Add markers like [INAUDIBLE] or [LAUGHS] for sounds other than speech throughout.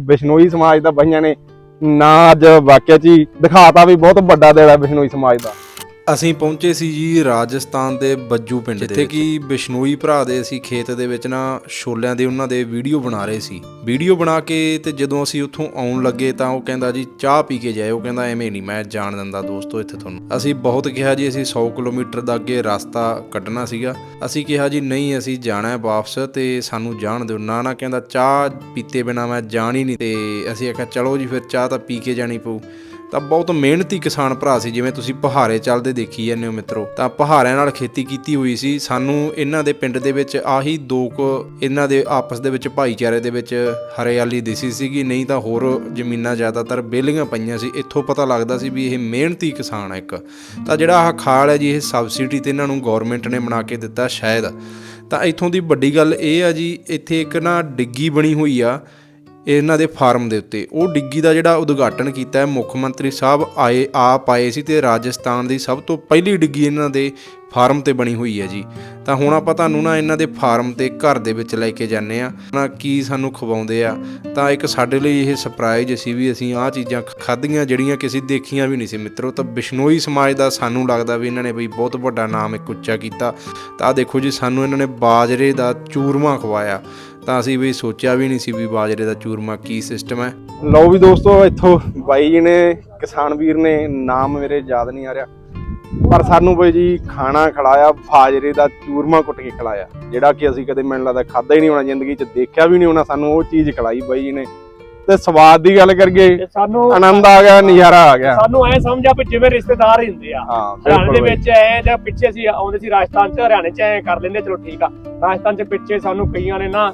ਬਿਸ਼ਨੋਈ ਸਮਾਜ ਦਾ ਬਈਆਂ ਨੇ ਨਾ ਅੱਜ ਵਾਕਿਆ ਚ ਹੀ ਦਿਖਾਤਾ ਵੀ ਬਹੁਤ ਵੱਡਾ ਦਿਲ ਹੈ ਬਿਸ਼ਨੋਈ ਸਮਾਜ ਦਾ। ਅਸੀਂ ਪਹੁੰਚੇ ਸੀ ਜੀ ਰਾਜਸਥਾਨ ਦੇ ਬੱਜੂ ਪਿੰਡ ਜਿੱਥੇ ਕਿ ਬਿਸ਼ਨੋਈ ਭਰਾ ਦੇ ਅਸੀਂ ਖੇਤ ਦੇ ਵਿੱਚ ਨਾ ਛੋਲਿਆਂ ਦੇ ਉਹਨਾਂ ਦੇ ਵੀਡੀਓ ਬਣਾ ਰਹੇ ਸੀ। ਵੀਡੀਓ ਬਣਾ ਕੇ ਤੇ ਜਦੋਂ ਅਸੀਂ ਉੱਥੋਂ ਆਉਣ ਲੱਗੇ ਤਾਂ ਉਹ ਕਹਿੰਦਾ ਜੀ ਚਾਹ ਪੀ ਕੇ ਜਾਇਓ। ਕਹਿੰਦਾ ਐਵੇਂ ਨਹੀਂ ਮੈਂ ਜਾਣ ਦਿੰਦਾ ਦੋਸਤੋ ਇੱਥੇ ਤੁਹਾਨੂੰ। ਅਸੀਂ ਬਹੁਤ ਕਿਹਾ ਜੀ ਅਸੀਂ 100 ਕਿਲੋਮੀਟਰ ਦਾ ਅੱਗੇ ਰਸਤਾ ਕੱਢਣਾ ਸੀਗਾ। ਅਸੀਂ ਕਿਹਾ ਜੀ ਨਹੀਂ ਅਸੀਂ ਜਾਣਾ ਹੈ ਵਾਪਸ ਤੇ ਸਾਨੂੰ ਜਾਣ ਦਿਓ। ਨਾ ਨਾ ਕਹਿੰਦਾ ਚਾਹ ਪੀਤੇ ਬਿਨਾ ਮੈਂ ਜਾਣ ਹੀ ਨਹੀਂ। ਤੇ ਅਸੀਂ ਆਖਿਆ ਚਲੋ ਜੀ ਫਿਰ ਚਾਹ ਤਾਂ ਪੀ ਕੇ ਜਾਣੀ ਪਊ। ਤਾਂ ਬਹੁਤ ਮਿਹਨਤੀ ਕਿਸਾਨ ਭਰਾ ਸੀ, ਜਿਵੇਂ ਤੁਸੀਂ ਪਹਾੜੇ ਚੱਲਦੇ ਦੇਖੀ ਜਾਂਦੇ ਹੋ ਮਿੱਤਰੋ। ਤਾਂ ਪਹਾੜਿਆਂ ਨਾਲ ਖੇਤੀ ਕੀਤੀ ਹੋਈ ਸੀ, ਸਾਨੂੰ ਇਹਨਾਂ ਦੇ ਪਿੰਡ ਦੇ ਵਿੱਚ ਆਹੀ ਦੋ ਕੁ ਇਹਨਾਂ ਦੇ ਆਪਸ ਦੇ ਵਿੱਚ ਭਾਈਚਾਰੇ ਦੇ ਵਿੱਚ ਹਰਿਆਲੀ ਦਿਸੀ ਸੀਗੀ, ਨਹੀਂ ਤਾਂ ਹੋਰ ਜ਼ਮੀਨਾਂ ਜ਼ਿਆਦਾਤਰ ਬੇਲੀਆਂ ਪਈਆਂ ਸੀ। ਇੱਥੋਂ ਪਤਾ ਲੱਗਦਾ ਸੀ ਵੀ ਇਹ ਮਿਹਨਤੀ ਕਿਸਾਨ ਹੈ ਇੱਕ। ਤਾਂ ਜਿਹੜਾ ਆਹ ਖਾਲ ਹੈ ਜੀ, ਇਹ ਸਬਸਿਡੀ ਤੇ ਇਹਨਾਂ ਨੂੰ ਗਵਰਨਮੈਂਟ ਨੇ ਬਣਾ ਕੇ ਦਿੱਤਾ ਸ਼ਾਇਦ। ਤਾਂ ਇੱਥੋਂ ਦੀ ਵੱਡੀ ਗੱਲ ਇਹ ਆ ਜੀ, ਇੱਥੇ ਇੱਕ ਨਾ ਡਿੱਗੀ ਬਣੀ ਹੋਈ ਆ ਇਹਨਾਂ ਦੇ ਫਾਰਮ ਦੇ ਉੱਤੇ। ਉਹ ਡਿੱਗੀ ਦਾ ਜਿਹੜਾ ਉਦਘਾਟਨ ਕੀਤਾ ਹੈ, ਮੁੱਖ ਮੰਤਰੀ ਸਾਹਿਬ ਆਏ, ਆਪ ਆਏ ਸੀ ਤੇ ਰਾਜਸਥਾਨ ਦੀ ਸਭ ਤੋਂ ਪਹਿਲੀ ਡਿੱਗੀ ਇਹਨਾਂ ਦੇ ਫਾਰਮ ਤੇ ਬਣੀ ਹੋਈ ਹੈ ਜੀ। ਤਾਂ ਹੁਣ ਆਪਾਂ ਤੁਹਾਨੂੰ ਨਾ ਇਹਨਾਂ ਦੇ ਫਾਰਮ ਤੇ ਘਰ ਦੇ ਵਿੱਚ ਲੈ ਕੇ ਜਾਂਦੇ ਆ ਨਾ ਕੀ ਸਾਨੂੰ ਖਵਾਉਂਦੇ ਆ, ਤਾਂ ਇੱਕ ਸਾਡੇ ਲਈ ਇਹ ਸਰਪ੍ਰਾਈਜ਼ ਸੀ ਵੀ ਅਸੀਂ ਆਹ ਚੀਜ਼ਾਂ ਖਾਧੀਆਂ ਜਿਹੜੀਆਂ ਕਿਸੇ ਦੇਖੀਆਂ ਵੀ ਨਹੀਂ ਸੀ ਮਿੱਤਰੋ। ਤਾਂ ਬਿਸ਼ਨੋਈ ਸਮਾਜ ਦਾ ਸਾਨੂੰ ਲੱਗਦਾ ਵੀ ਇਹਨਾਂ ਨੇ ਬਈ ਬਹੁਤ ਵੱਡਾ ਨਾਮ ਇੱਕ ਉੱਚਾ ਕੀਤਾ। ਤਾਂ ਆਹ ਦੇਖੋ ਜੀ, ਸਾਨੂੰ ਇਹਨਾਂ ਨੇ ਬਾਜਰੇ ਦਾ ਚੂਰਮਾ ਖਵਾਇਆ। ਤਾਂ ਅਸੀਂ ਵੀ ਸੋਚਿਆ ਵੀ ਨਹੀਂ ਸੀ ਵੀ ਬਾਜਰੇ ਦਾ ਚੂਰਮਾ ਕੀ ਸਿਸਟਮ ਹੈ। ਲਓ ਵੀ ਦੋਸਤੋ ਇੱਥੋਂ ਬਾਈ ਜੀ ਨੇ ਕਿਸਾਨ ਵੀਰ ਨੇ ਨਾਮ ਮੇਰੇ ਯਾਦ ਨਹੀਂ ਆ ਰਿਹਾ। ਪਰ ਸਾਨੂੰ ਬਈ ਜੀ ਖਾਣਾ ਖਿਲਾਇਆ ਬਾਜਰੇ ਦਾ ਚੂਰਮਾ ਕੁੱਟ ਕੇ ਖਿਲਾਇਆ ਜਿਹੜਾ ਕਿ ਅਸੀਂ ਕਦੇ ਮੈਨੂੰ ਲੱਗਦਾ ਖਾਦਾ ਹੀ ਨਹੀਂ ਹੋਣਾ ਜ਼ਿੰਦਗੀ 'ਚ ਦੇਖਿਆ ਵੀ ਨਹੀਂ ਹੋਣਾ ਸਾਨੂੰ ਉਹ ਚੀਜ਼ ਖਿਲਾਈ ਬਾਈ ਜੀ ਨੇ। ਤੇ ਸਵਾਦ ਦੀ ਗੱਲ ਕਰੀਏ ਸਾਨੂੰ ਆਨੰਦ ਆ ਗਿਆ ਨਜ਼ਾਰਾ ਆ ਗਿਆ। ਸਾਨੂੰ ਐ ਸਮਝਿਆ ਵੀ ਜਿਵੇਂ ਰਿਸ਼ਤੇਦਾਰ ਹੀ ਹੁੰਦੇ ਆ। ਹਾਂ ਹਰਿਆਣੇ ਦੇ। ਵਿੱਚ ਐ ਜਾਂ ਪਿੱਛੇ ਅਸੀਂ ਆਉਂਦੇ ਸੀ ਰਾਜਸਥਾਨ ਚ ਹਰਿਆਣੇ ਚ ਐ ਕਰ ਲੈਂਦੇ ਚਲੋ ਠੀਕ ਆ। ਰਾਜਸਥਾਨ ਚ ਪਿੱਛੇ ਸਾਨੂੰ ਕਈਆਂ ਨੇ ਨਾ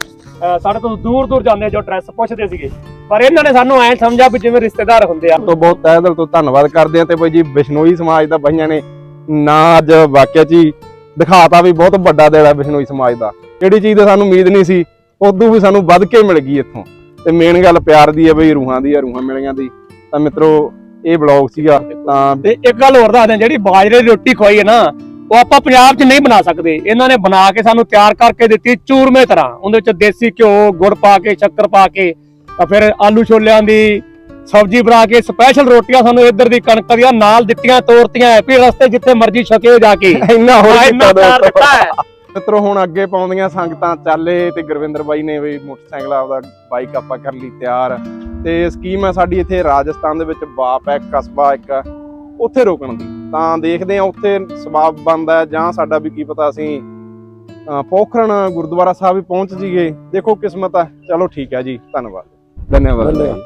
ਸਾਡੇ ਤੋਂ ਦੂਰ ਦੂਰ ਜਾਂਦੇ ਜੋ ਐਡਰੈਸ ਪੁੱਛਦੇ ਸੀਗੇ। ਪਰ ਇਹਨਾਂ ਨੇ ਸਾਨੂੰ ਐ ਸਮਝਿਆ ਵੀ ਜਿਵੇਂ ਰਿਸ਼ਤੇਦਾਰ ਹੁੰਦੇ ਆ। ਤੋਂ ਬਹੁਤ ਤਹਿ ਦਿਲ ਤੋਂ ਧੰਨਵਾਦ ਕਰਦੇ ਹਾਂ ਤੇ ਬਾਈ ਜੀ ਬਿਸ਼ਨੋਈ ਸਮਾਜ ਦਾ ਬਈਆਂ ਨੇ ਨਾ ਅੱਜ ਵਾਕਿਆ ਹੀ ਦਿਖਾਤਾ ਵੀ ਬਹੁਤ ਵੱਡਾ ਦਿਲ ਹੈ ਬਿਸ਼ਨੋਈ ਸਮਾਜ ਦਾ। ਜਿਹੜੀ ਚੀਜ਼ ਦੀ ਸਾਨੂੰ ਉਮੀਦ ਨਹੀਂ ਸੀ ਉਦੋਂ ਵੀ ਸਾਨੂੰ ਵੱਧ ਕੇ ਮਿਲ ਗਈ ਇੱਥੋਂ। ਤੇ ਮੇਨ ਗੱਲ ਪਿਆਰ ਦੀ ਹੈ ਬਈ ਰੂਹਾਂ ਦੀ ਹੈ ਰੂਹਾਂ ਮਿਲੀਆਂ ਦੀ। ਤਾਂ ਮਿੱਤਰੋ ਇਹ ਬਲੌਗ ਸੀਗਾ ਤਾਂ ਤੇ ਇੱਕ ਗੱਲ ਹੋਰ ਦੱਸਦੇ ਆ, ਜਿਹੜੀ ਬਾਜਰੇ ਦੀ ਰੋਟੀ ਖਵਾਈ ਹੈ ਨਾ ਉਹ ਆਪਾਂ ਪੰਜਾਬ 'ਚ ਨਹੀਂ ਬਣਾ ਸਕਦੇ। ਇਹਨਾਂ ਨੇ ਬਣਾ ਕੇ ਸਾਨੂੰ ਤਿਆਰ ਕਰਕੇ ਦਿੱਤੀ ਚੂਰਮੇ ਤਰ੍ਹਾਂ। ਉਹਦੇ ਵਿੱਚ ਦੇਸੀ ਘਿਓ ਗੁੜ ਪਾ ਕੇ ਸ਼ੱਕਰ ਪਾ ਕੇ ਤਾਂ ਫਿਰ ਆਲੂ ਛੋਲਿਆਂ ਦੀ ਸਬਜ਼ੀ ਬਣਾ ਕੇ ਸਪੈਸ਼ਲ ਰੋਟੀਆਂ ਸਾਨੂੰ ਇੱਧਰ ਦੀ ਕਣਕ ਦੀਆਂ ਨਾਲ ਦਿੱਤੀਆਂ ਤੋਰਤੀਆਂ ਵੀ ਰਸਤੇ ਜਿੱਥੇ ਮਰਜ਼ੀ ਛਕਿਓ ਜਾ ਕੇ। [LAUGHS] ਇੰਨਾ ਹੋਰ ਕੀਤਾ ਦਿੱਤਾ ਹੈ। ਮਿੱਤਰੋ ਹੁਣ ਅੱਗੇ ਪਾਉਂਦੀਆਂ ਸੰਗਤਾਂ ਚਾਲੇ ਤੇ ਗੁਰਵਿੰਦਰ ਬਾਈ ਨੇ ਵੀ ਮੋਟਰਸਾਈਕਲ ਆਪਦਾ ਬਾਈਕ ਆਪਾਂ ਕਰ ਲਈ ਤਿਆਰ। ਤੇ ਸਕੀਮ ਹੈ ਸਾਡੀ ਇੱਥੇ ਰਾਜਸਥਾਨ ਦੇ ਵਿੱਚ ਬਾਪ ਹੈ ਕਸਬਾ ਇੱਕ। ਉੱਥੇ ਰੋਕਣ ਦੀ। ਤਾਂ ਦੇਖਦੇ ਆ ਉੱਥੇ ਸਵਾਬ ਬਣਦਾ ਜਾਂ ਸਾਡਾ ਵੀ ਕੀ ਪਤਾ ਅਸੀਂ ਪੋਖਰਣ ਗੁਰਦੁਆਰਾ ਸਾਹਿਬ ਵੀ ਪਹੁੰਚ ਜੀਏ ਦੇਖੋ ਕਿਸਮਤ ਆ ਚਲੋ ਠੀਕ ਹੈ ਜੀ। ਧੰਨਵਾਦ। ਧੰਨਵਾਦ।